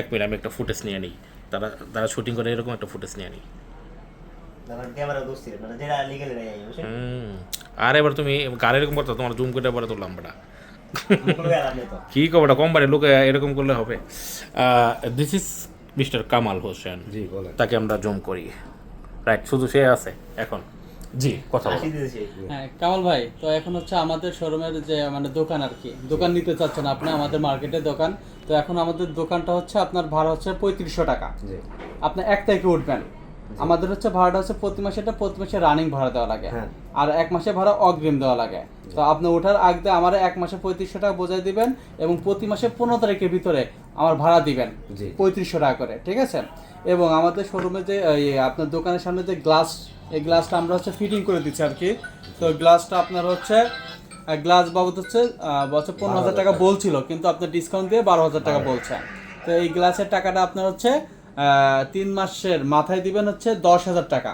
এক মিনিট আমি একটা ফুটেজ নিয়ে নিই। তারা তারা শুটিং করে এরকম একটা ফুটেজ নিয়ে নিই। মানে আর এবার তুমি গাড়ি এরকম করতো তোমার জুম করে পরে তুললাম বেটা কোনো গেলাম নেই তো। কম বাড়ি লোকে এরকম করলে হবে। This is mister Kamal Hossain ji বলেন। তাকে আমরা জুম করি। রাইট শুধু সে আছে এখন। জি কথা বলো। হ্যাঁ কামাল ভাই তো এখন হচ্ছে আমাদের শোরুমের যে মানে দোকান আর কি দোকান নিতে চাচ্ছেন আপনি আমাদের মার্কেটে দোকান তো এখন আমাদের দোকানটা হচ্ছে আপনার ভাড়া হচ্ছে পঁয়ত্রিশশো টাকা। জি। আপনি এক তারিখে উঠবেন। আমাদের হচ্ছে ভাড়াটা হচ্ছে প্রতি মাসে এটা প্রতি মাসে রানিং ভাড়া দেওয়া লাগে। হ্যাঁ। আর এক মাসে ভাড়া অগ্রিম দেওয়া লাগে। তো আপনি ওঠার আগে আমার এক মাসে পঁয়ত্রিশশো টাকা বোঝাই দিবেন এবং প্রতি মাসে পনেরো তারিখের ভিতরে আমার ভাড়া দিবেন পঁয়ত্রিশশো টাকা করে ঠিক আছে? এবং আমাদের শোরুমে যে আপনার দোকানের সামনে যে গ্লাস এই গ্লাসটা আমরা হচ্ছে ফিটিং করে দিচ্ছি আর কি। তো গ্লাসটা আপনার হচ্ছে গ্লাস বাবদ হচ্ছে বছর পনেরো হাজার টাকা বলছিল কিন্তু আপনার ডিসকাউন্ট দিয়ে বারো হাজার টাকা বলছে তো এই গ্লাসের টাকাটা আপনার হচ্ছে তিন মাসের মাথায় দিবেন হচ্ছে দশ হাজার টাকা।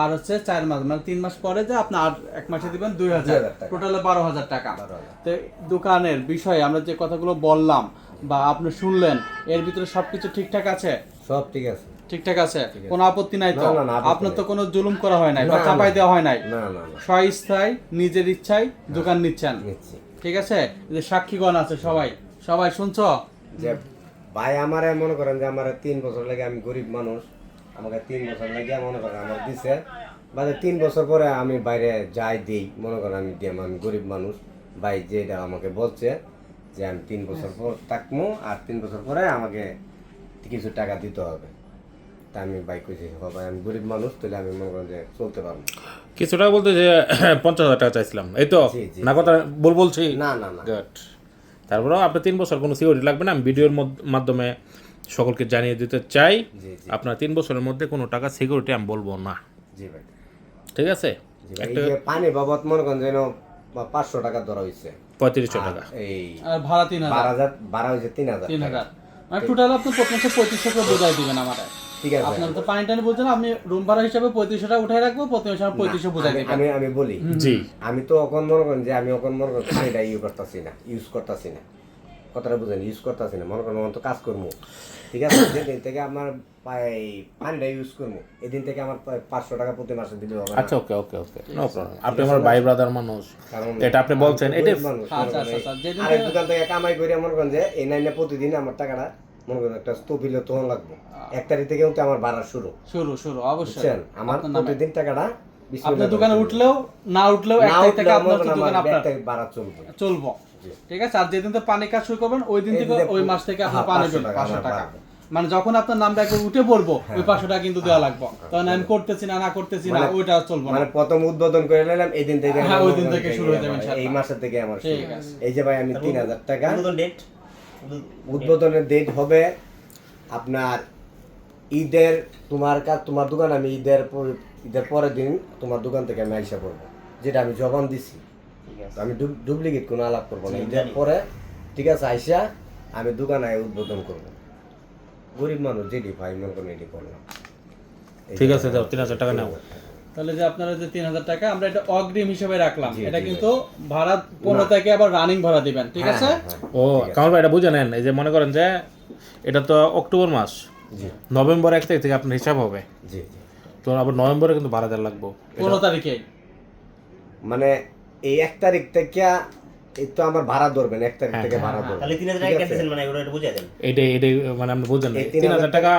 আর হচ্ছে চার মাস মানে তিন মাস পরে যে আপনি আর এক মাসে দিবেন দুই হাজার। টোটালে বারো হাজার টাকা। তো দোকানের বিষয়ে আমরা যে কথাগুলো বললাম বা আপনি শুনলেন এর ভিতরে সবকিছু ঠিকঠাক আছে? সব ঠিক আছে। ঠিকঠাক আছে? কোনো আপত্তি নাই তো? আপনার তো কোনো জুলুম করা হয় নাই বা। চাপাই দেওয়া হয় নাই। স্বইচ্ছায় নিজের ইচ্ছায় দোকান নিচ্ছেন। ঠিক আছে? যে সাক্ষীগণ আছে সবাই। সবাই শুনছো? ভাই আমার মনে করেন যে আমার তিন বছর লাগে আমি গরিব মানুষ আমাকে তিন বছর লাগে মনে করেন আমার দিছে। বাদে তিন বছর পরে আমি বাইরে যাই দিই মনে করেন আমি দিই আমি গরিব মানুষ ভাই যেটা আমাকে বলছে যে আমি তিন বছর পর থাকব আর তিন বছর পরে আমাকে কিছু টাকা দিতে হবে। তা আমি ভাই কইছি "হ ভাই আমি গরিব মানুষ তাহলে আমি মনে করেন যে চলতে পারব কিছুটা বলতে যে পঞ্চাশ হাজার টাকা চাইছিলাম এই তো? না কথা বল বলছি? না না না। তারপরেও আপনার তিন বছর কোনো সিকিউরিটি লাগবে না। আমি ভিডিওর মাধ্যমে সকলকে জানিয়ে দিতে চাই আপনার তিন বছরের মধ্যে কোনো টাকা সিকিউরিটি আমি বলব না। জি ভাই। ঠিক আছে? পানি বাবদ মনে করেন যেন পাঁচশো টাকা ধরা হয়েছে পঁয়ত্রিশশো টাকা। এই আর ভাড়া তিন হাজার। হাজার বারো হয়েছে তিন হাজার। তিন হাজার। মানে টোটাল আপনি মাসে পঁয়ত্রিশশো করে বোঝাই দিবেন আমার। ঠিক আপনার তো পানি টানি বলছেন আপনি রুম ভাড়া হিসাবে পঁয়ত্রিশশো টাকা উঠাই রাখব প্রতি মাসে পঁয়ত্রিশশো বোঝাই আমি- আমি আমি বলি জি। আমি তো এখন মনে করেন যে আমি এখন মনে করেন এটা ইউজ করতেছি না ইউজ করতেছি না। কথাটা বুঝেন ইউজ করতেছি না মনে করেন তো কাজ করব ঠিক আছে যেদিন থেকে আমার পানিটা ইউজ করব এদিন থেকে আমার পাঁচশো টাকা প্রতি মাসে দিলে হবে আচ্ছা ওকে ওকে ওকে নো প্রবলেম আপনি আমার ভাই। ব্রাদার মানুষ। এটা আপনি বলছেন এটা মানুষ, আচ্ছা, আচ্ছা, আচ্ছা, দোকান থেকে কামাই করে মনে করেন যে এই নাইনে প্রতিদিন আমার টাকাটা মনে করেন একটা তখন লাগবে। এক তারিখ থেকে কিন্তু আমার ভাড়া শুরু। শুরু শুরু অবশ্যই। আমার প্রতিদিন টাকাটা আপনার দোকানে উঠলেও না উঠলেও এক তারিখ থেকে আপনার দোকান আপনার ভাড়া চলবে। চলবো। ঠিক আছে? আর যেদিন তো পানি কাজ শুরু করবেন ওই দিন থেকে ওই মাস থেকে আপনার হ্যাঁ, পানি 500 পাঁচশো টাকা। মানে যখন আপনার নামটা একবার উঠে পড়ব ওই পাঁচশো টাকা কিন্তু দেওয়া লাগবে। তখন আমি করতেছি না না করতেছি না মানে- ওইটা চলবো মানে প্রথম উদ্বোধন করে নিলাম এই দিন থেকে হ্যাঁ, ওই দিন থেকে শুরু হয়ে যাবে এই মাসের থেকে আমার ঠিক আছে। এই যে ভাই আমি তিন হাজার টাকা। উদ্বোধন ডেট উদ্বোধনের ডেট হবে আপনার ঈদের তোমার কাজ তোমার দোকান আমি ঈদের পর- ঈদের পরের দিন তোমার দোকান থেকে আমি আইসা পড়ব যেটা আমি জবান দিছি। ঠিক আছে। আমি ডুপ্লিকেট কোনো আলাপ করব না। ঈদের পরে ঠিক আছে আইসা আমি দোকান আয় উদ্বোধন করব। গরিব মানুষ যেটি ভাই মনে করেন এটি করলাম। ঠিক আছে তিন হাজার টাকা নাও। তাহলে যে আপনারা যে তিন হাজার টাকা আমরা এটা অগ্রিম হিসেবে রাখলাম। এটা কিন্তু ভাড়া পনেরো থেকে আবার রানিং ভাড়া দিবেন ঠিক হ্যাঁ, আছে? হ্যাঁ, হ্যাঁ। ও কামাল ভাই এটা বুঝে নেন এই যে মনে করেন যে এটা তো অক্টোবর মাস। জি। নভেম্বর এক তারিখ থেকে আপনার হিসাব হবে। জি জি। তো আবার নভেম্বরে কিন্তু ভাড়া দেওয়া লাগবে। পনেরো তারিখে? মানে এই এক তারিখ থেকে এই তো আমার ভাড়া ধরবেন এক তারিখ থেকে ভাড়া ধরবেন তাহলে তিন হাজার ঠিক টাকা কেটেছেন মানে এগুলো একটু বুঝিয়ে দেন। এটাই এটাই মানে আপনি বুঝেন না এই তিন তিন হাজার টাকা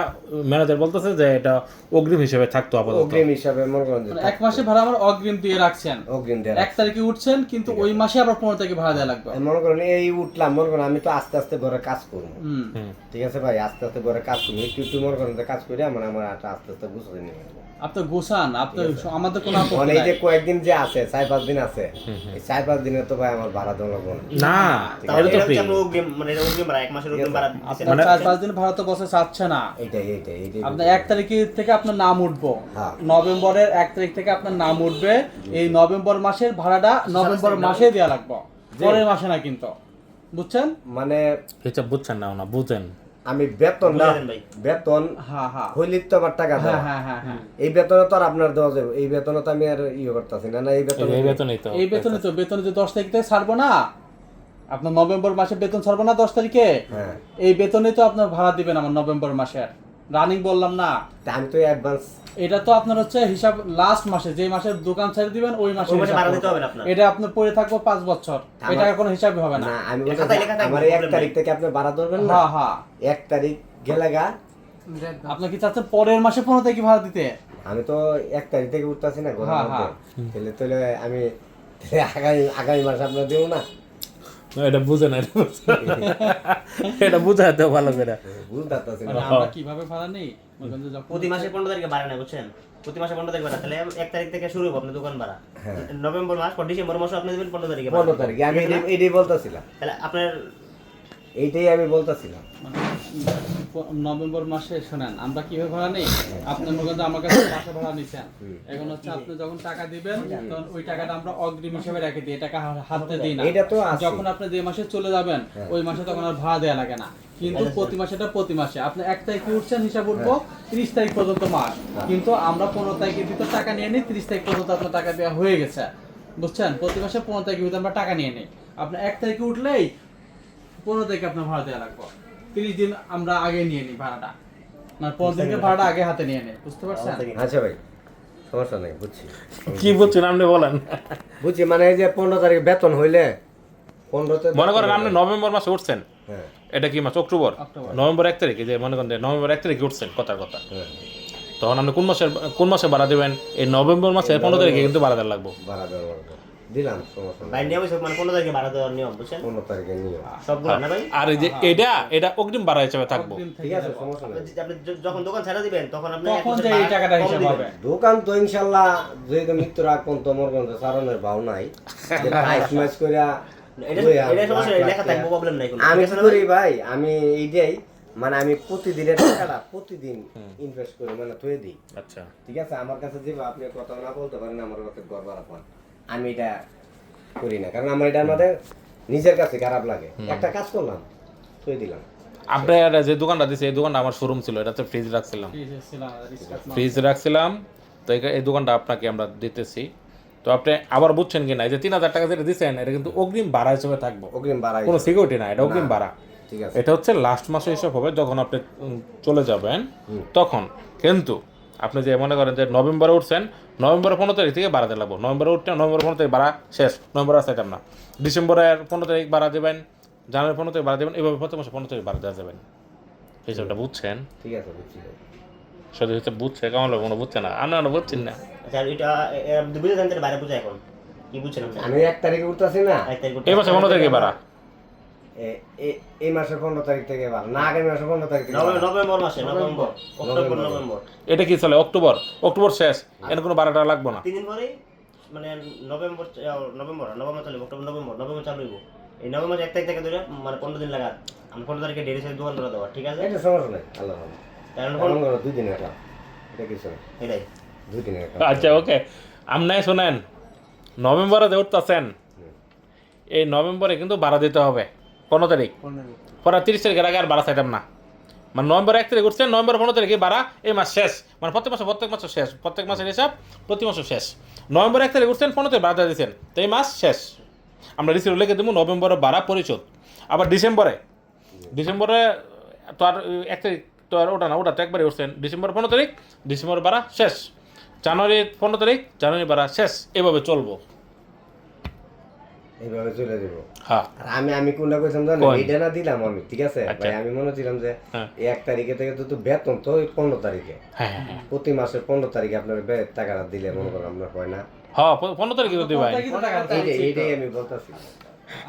ম্যানেজার বলতেছে যে এটা অগ্রিম হিসেবে থাকতো আপাতত। অগ্রিম হিসাবে মনে করেন মানে এক মাসে ভাড়া আমার অগ্রিম দিয়ে রাখছেন। অগ্রিম দেওয়া এক তারিখে উঠছেন কিন্তু ওই মাসে আবার পনেরো তারিখে ভাড়া দেওয়া লাগবে। মনে করেন এই উঠলাম মনে করেন আমি তো আস্তে আস্তে ঘরে কাজ করব। হুম। হুম। ঠিক আছে ভাই আস্তে আস্তে ঘরে কাজ করব। একটু একটু মনে করেন যে কাজ করে আমার আমার আস্তে আস্তে গুছিয়ে নিয়ে যাব। আপনি গোছান আপনি আমাদের কোনো মানে এই যে কয়েকদিন যে আছে চার পাঁচ দিন আছে এই চার পাঁচ দিনে তো ভাই আমার ভাড়া দেওয়া লাগবে না। তাহলে তো ফ্রি মানে এটা অগ্রিম ভাড়া এক মাসের অগ্রিম ভাড়া আপনার চার পাঁচ দিন ভাড়া তো বসে চাচ্ছে না। এইটাই এইটাই এইটাই আপনার এক তারিখ থেকে আপনার নাম উঠবো। হ্যাঁ। নভেম্বরের এক তারিখ থেকে আপনার নাম উঠবে। এই নভেম্বর মাসের ভাড়াটা নভেম্বর মাসে দেওয়া লাগবে। পরের মাসে না কিন্তু। বুঝছেন? মানে হিসাব বুঝছেন না না বুঝেন। আমি বেতন না। বেতন হ্যাঁ হ্যাঁ হইলে তো আমার টাকা দাও দেওয়া। হ্যাঁ হ্যাঁ হ্যাঁ। এই বেতনে তো আর আপনার দেওয়া যাবে। এই বেতনে তো আমি আর ইয়ে করতেছি না না এই বেতনে এই বেতনে তো। এই বেতনে তো। বেতনে যে দশ তারিখ থেকে ছাড়বো না আপনার নভেম্বর মাসে বেতন ছাড়বো না দশ তারিখে হ্যাঁ। এই বেতনে তো আপনার ভাড়া দিবেন আমার নভেম্বর মাসের। রানিং বললাম না। আমি তো অ্যাডভান্স এটা তো আপনার হচ্ছে হিসাব লাস্ট মাসে যে মাসে দোকান ছেড়ে দিবেন ওই মাসে ওই মাসে ভাড়া দিতে হবে না আপনার। এটা আপনার পড়ে থাকব পাঁচ বছর। এটা কোনো হিসাবই হবে না। না আমি আমার এক তারিখ থেকে আপনি ভাড়া ধরবেন না? হ্যাঁ হ্যাঁ। এক তারিখ গেলে গা। আপনি কি চাচ্ছেন পরের মাসে পনেরো তারিখে ভাড়া দিতে? আমি তো এক তারিখ থেকে উঠতেছি না ঘরের হ্যাঁ, মধ্যে। হ্যাঁ। তাহলে তাহলে আমি আগামী আগামী মাসে আপনার দেবো না, এটা বুঝে না এটা বুঝে না। এটা বুঝাই দাও ভালো করে বুঝতে আমরা কীভাবে যখন- প্রতি মাসে পনেরো তারিখে বাড়ে না বুঝছেন প্রতি মাসে পনেরো তারিখ ভাড়া তাহলে এক তারিখ থেকে শুরু হবে আপনার দোকান ভাড়া। নভেম্বর মাস পর ডিসেম্বর মাসে আপনি দেবেন পনেরো তারিখে পনেরো তারিখে আমি এটাই- বলতেছিলাম তাহলে আপনার এইটাই আমি বলতেছিলাম নভেম্বর মাসে শোনেন আমরা কীভাবে ভাড়া নেই? আপনি মনে করেন আমার কাছে মাসে ভাড়া নিছেন। এখন হচ্ছে আপনি যখন টাকা দিবেন তখন ওই টাকাটা আমরা অগ্রিম হিসেবে রেখে দিই টাকা হাতে দিই না। এটা তো আছে। যখন আপনি যে মাসে চলে যাবেন ওই মাসে তখন আর ভাড়া দেওয়া লাগে না। কিন্তু প্রতি মাসেটা প্রতি মাসে। আপনি এক তারিখে উঠছেন হিসাব উঠবো ত্রিশ তারিখ পর্যন্ত মাস। কিন্তু আমরা পনেরো তারিখের ভিতর টাকা নিয়ে নিই ত্রিশ তারিখ পর্যন্ত আপনার টাকা দেওয়া হয়ে গেছে। বুঝছেন? প্রতি মাসে পনেরো তারিখের ভিতর আমরা টাকা নিয়ে নিই। আপনি এক তারিখে উঠলেই পনেরো তারিখে আপনার ভাড়া দেওয়া লাগবে। তিরিশ দিন আমরা আগে নিয়ে নিই ভাড়াটা। না দিনকে ভাড়াটা আগে হাতে নিয়ে নিই বুঝতে পারছেন? আচ্ছা ভাই সমস্যা নেই বুঝছি। কি বুঝছেন? আপনি বলেন। বুঝছি মানে এই যে পনেরো তারিখ বেতন হইলে পনেরোতে মনে করেন আপনি নভেম্বর মাসে উঠছেন। হ্যাঁ। এটা কি মাস? অক্টোবর? অক্টোবর। নভেম্বর এক তারিখে যে মনে করেন নভেম্বর এক তারিখে উঠছেন কথার কথা। হ্যাঁ। তখন আপনি কোন মাসের কোন মাসে ভাড়া দেবেন? এই নভেম্বর মাসে পনেরো তারিখে কিন্তু ভাড়া দেওয়া লাগবে। ভাড়া দেওয়া লাগবে। দিলাম সমস্যা ভাই নিয়ম হিসেবে মানে পনেরো তারিখে ভাড়া দেওয়ার নিয়ম বুঝছেন? পনেরো তারিখে নিয়ে সবগুলো না ভাই? আর এই যে এটা এটা অগ্রিম ভাড়া হিসেবে থাকব। ঠিক আছে সমস্যা নেই। আপনি যখন দোকান ছেড়ে দিবেন তখন আপনি তখন যে এই টাকাটা হিসাব হবে। দোকান তো ইনশাল্লাহ যেহেতু মৃত্যুর আগ পর্যন্ত সারানোর ভাও নাই। প্রাইস ম্যাচ কইরা আমি করি ভাই? আমি এইটাই মানে আমি প্রতিদিনের টাকাটা প্রতিদিন ইনভেস্ট করি মানে থয়ে দিই। আচ্ছা। ঠিক আছে? আমার কাছে যে আপনি কথা না বলতে পারেন আমার কাছে গড় পান আমি এটা করি না। কারণ আমার এটা আমাদের নিজের কাছে খারাপ লাগে। একটা কাজ করলাম থয়ে দিলাম। আপনার যে দোকানটা দিছে এই দোকানটা আমার শোরুম ছিল এটাতে ফ্রিজ রাখছিলাম। ফ্রিজ রাখছিলাম তো এই- এই দোকানটা আপনাকে আমরা দিতেছি। তো আপনি আবার বুঝছেন কি না এই যে তিন হাজার টাকা যেটা দিচ্ছেন এটা কিন্তু অগ্রিম ভাড়া হিসেবে থাকব। অগ্রিম বাড়াই কোনো সিকিউরিটি না এটা অগ্রিম ভাড়া। এটা হচ্ছে লাস্ট মাসে হিসাব হবে যখন আপনি চলে যাবেন তখন। কিন্তু আপনি যে মনে করেন যে নভেম্বরে উঠছেন নভেম্বর পনেরো তারিখ থেকে বাড়াতে লাগবো। নভেম্বরে উঠতে নভেম্বর পনেরো তারিখ বাড়া শেষ নভেম্বর আসতে না। ডিসেম্বরের পনেরো তারিখ বাড়া দেবেন জানুয়ারি পনেরো তারিখ বাড়া দেবেন এইভাবে প্রতি মাসে পনেরো তারিখ বাড়া দেওয়া যাবেন। হিসাবটা বুঝছেন? ঠিক আছে বুঝছি। হচ্ছে বুঝছে কেমন লোক মনে বুঝছে না? আপনারা বুঝছেন না? আচ্ছা এটা বুঝে জানতে বাইরে বুঝে এখন। কি বুঝছেন? আমি এক তারিখে উঠতেছি না। এক তারিখ এই মাসে পনেরো তারিখে বাড়া এই মাসের পনেরো তারিখ থেকে বার না আগামী মাসের পনেরো তারিখ থেকে নভেম্বর মাসে নভেম্বর। October November. এটা কি চলে অক্টোবর? অক্টোবর শেষ এর কোনো বাড়াটা লাগবে না। তিন দিন পরেই মানে নভেম্বর নভেম্বর নভেম্বর চালু অক্টোবর নভেম্বর নভেম্বর চালু হইব। এই নভেম্বর এক তারিখ থেকে ধরে মানে পনেরো দিন লাগাত। আমি পনেরো তারিখে ডেরি সাথে দোকান করে দেওয়া ঠিক আছে? এটা সমস্যা নেই আল্লাহ কারণ দুই দিনের কাজ এটা কিছু এটাই। দুই আচ্ছা ওকে। আমনাই শোনেন নভেম্বরে যে উঠতেছেন এই নভেম্বরে কিন্তু বাড়া দিতে হবে। পনেরো তারিখ। পনেরো। পরে তিরিশ তারিখের আগে আর বাড়া চাইতাম না। মানে নভেম্বর এক তারিখ উঠছেন নভেম্বর পনেরো তারিখে বাড়া এই মাস শেষ। মানে প্রত্যেক মাসে প্রত্যেক মাসে শেষ প্রত্যেক মাসের হিসাব প্রতি মাসে শেষ। নভেম্বর এক তারিখ উঠছেন পনেরো তারিখ বাড়া দিয়েছেন তো এই মাস শেষ। আমরা রিসিভ লিখে দেবো নভেম্বরের বাড়া পরিশোধ। আবার ডিসেম্বরে ডিসেম্বরে তো আর এক তারিখ তো আর ওটা না ওটা তো একবারই উঠছেন। ডিসেম্বর পনেরো তারিখ ডিসেম্বর বাড়া শেষ। জানুয়ারি পনেরো তারিখ জানুয়ারি বাড়া শেষ। এভাবে চলবো। এইভাবে চলে যাব। হ্যাঁ। আর আমি আমি কোনটা কইছিলাম কোন? এইটা না দিলাম আমি ঠিক আছে? আচ্ছা। ভাই আমি মনে ছিলাম যে হ্যাঁ। এক তারিখে থেকে তো তো বেতন তো ওই পনেরো তারিখে। হ্যাঁ প্রতি মাসের পনেরো তারিখে আপনার টাকাটা দিলে মনে করেন আপনার হয় না। হ্যাঁ পনেরো তারিখে ভাই তো টাকা এইটাই আমি বলতেছি।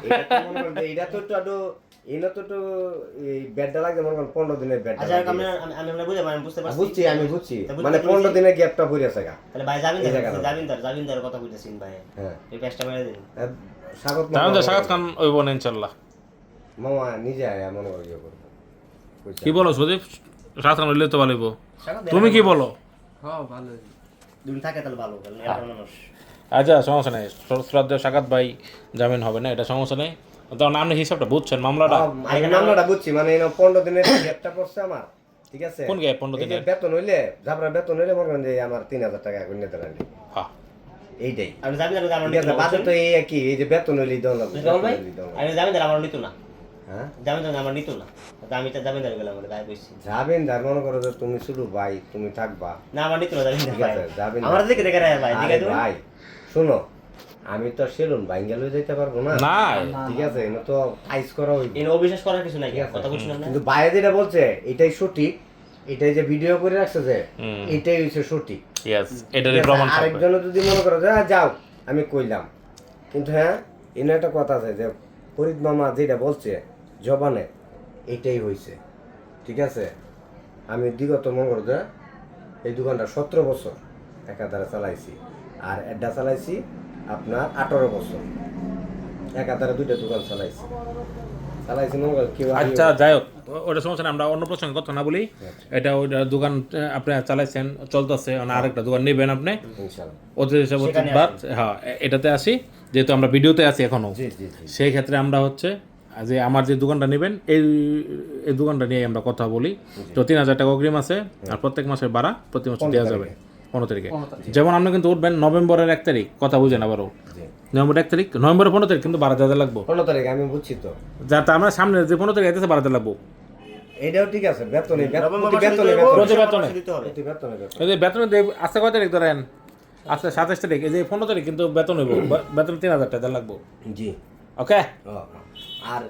এটা তো মনে এটা তো একটু আরও এটা তো এই বেডটা লাগছে মনে করেন পনেরো দিনের আচ্ছা আমি আমি আমি আমরা বুঝে আমি বুঝতে পারছি। বুঝছি আমি বুঝছি। মানে। পনেরো দিনের গ্যাপটা পড়ে আছে তাহলে ভাই যাবেন এই জায়গাটা। জামিনদার জামিনদার কথা বুঝতেছেন ভাই। হ্যাঁ। এই পেজটা মেরে দিন। স্বাগত খান ইনশাল্লাহ। মামা নিজে আয়া মনে করি। কি বলো সুদীপ? খান হইলে তো ভালো হইবো। তুমি কি বলো? হ্যাঁ, ভালো। দুদিন থাকে তাহলে ভালো মানুষ। আচ্ছা সমস্যা নেই। শ্রদ্ধা সাকাত ভাই জামিন হবে না এটা সমস্যা নেই। তখন আপনি হিসাবটা বুঝছেন মামলাটা? মামলাটা বুঝছি মানে পনেরো দিনের গ্যাপটা পড়ছে আমার ঠিক আছে? কোন গ্যাপ পনেরো দিনের? বেতন হইলে যাবরা বেতন হইলে মনে করেন যে আমার তিন হাজার টাকা এখন নিতে পারেন হ্যাঁ। এইটাই। আমি জামিন দার আমার ঠিক নিত না তো এই একই এই যে বেতন ভাই। আমি জামিন দার আমার নিত না। হ্যাঁ? জামিন দার আমার নিত না। আমি তো জামিন দার গেলাম বলে গায়ে বসছি যাবেন তার মনে করো যে তুমি শুধু ভাই তুমি থাকবা। না আমার নিত না জামিন দার জামিন আমার দিকে দেখে রে ভাই দিকে ভাই শোনো আমি তো সেলুন বাইঙ্গেল হয়ে যেতে পারব না। না ঠিক আছে এনে তো আইস করা হইবে। এই অবিশ্বাস করার কিছু নাই কথা বলছিলাম না। কিন্তু বাইরে যেটা বলছে এটাই সঠিক। এটাই যে ভিডিও করে রাখছে যে। এটাই হচ্ছে সঠিক। ইয়েস এটারই প্রমাণ আরেকজন যদি মনে করো যে "হ্যাঁ, যাও আমি কইলাম। কিন্তু হ্যাঁ এনে একটা কথা আছে যে ফরিদ মামা যেটা বলছে জবানে এটাই হয়েছে ঠিক আছে? আমি বিগত যে এই দোকানটা সতেরো বছর একাধারে চালাইছি। আর এডা চালাইছি আপনার আঠারো বছর। একাধারে দুইটা দোকান চালাইছি। মনে আচ্ছা যাই হোক ওটা সমস্যা না আমরা অন্য প্রসঙ্গে কথা না বলি। এটা ওইটা দোকান আপনি চালাইছেন চলতেছে আরেকটা দোকান নেবেন আপনি। ওদের হিসাবে বাদ হ্যাঁ এটাতে আসি যেহেতু আমরা ভিডিওতে আছি এখনও জি জি জি। সেই ক্ষেত্রে আমরা হচ্ছে যে আমার যে দোকানটা নেবেন এই এই দোকানটা নিয়ে আমরা কথা বলি। তো তিন হাজার টাকা অগ্রিম আছে আর প্রত্যেক মাসের ভাড়া প্রতি মাসে দেওয়া যাবে পনেরো তারিখে। যেমন আপনি কিন্তু উঠবেন নভেম্বরের এক তারিখ কথা বুঝেন আবারও। জি। নভেম্বর এক তারিখ? নভেম্বরের পনেরো তারিখ কিন্তু বারো হাজার লাগবো। পনেরো তারিখ আমি বুঝছি তো। যা তার আমরা সামনে যে পনেরো তারিখ আছে বারো হাজার লাগবো। এটাও ঠিক আছে বেতনে বেতনে বেতনে। বেতনে। বেতন বেতন দেব- আজকে কয় তারিখ ধরেন? আজকে সাতাশ তারিখ এই যে পনেরো তারিখ কিন্তু বেতন হইব। বেতন তিন হাজার টাকা লাগবো। জি। ওকে আর।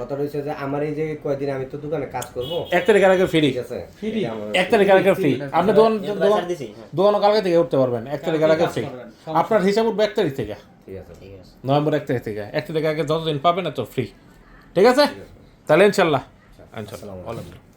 কথা রয়েছে যে আমার এই যে কয়দিন আমি তো দোকানে কাজ করব। এক তারিখ আগে ফ্রি। এক আগে ফ্রি। আপনি দোকান দোকান ছাড় দিছি হ্যাঁ। কালকে থেকে উঠতে পারবেন। এক তারিখ আগে ফ্রি। আপনার হিসাব উঠবে এক তারিখ থেকে। ঠিক আছে। নভেম্বর এক তারিখ থেকে। এক তারিখ আগে যতদিন পাবেন এত ফ্রি। ঠিক আছে? তাহলে ইনশাল্লাহ। ইনশাল্লাহ।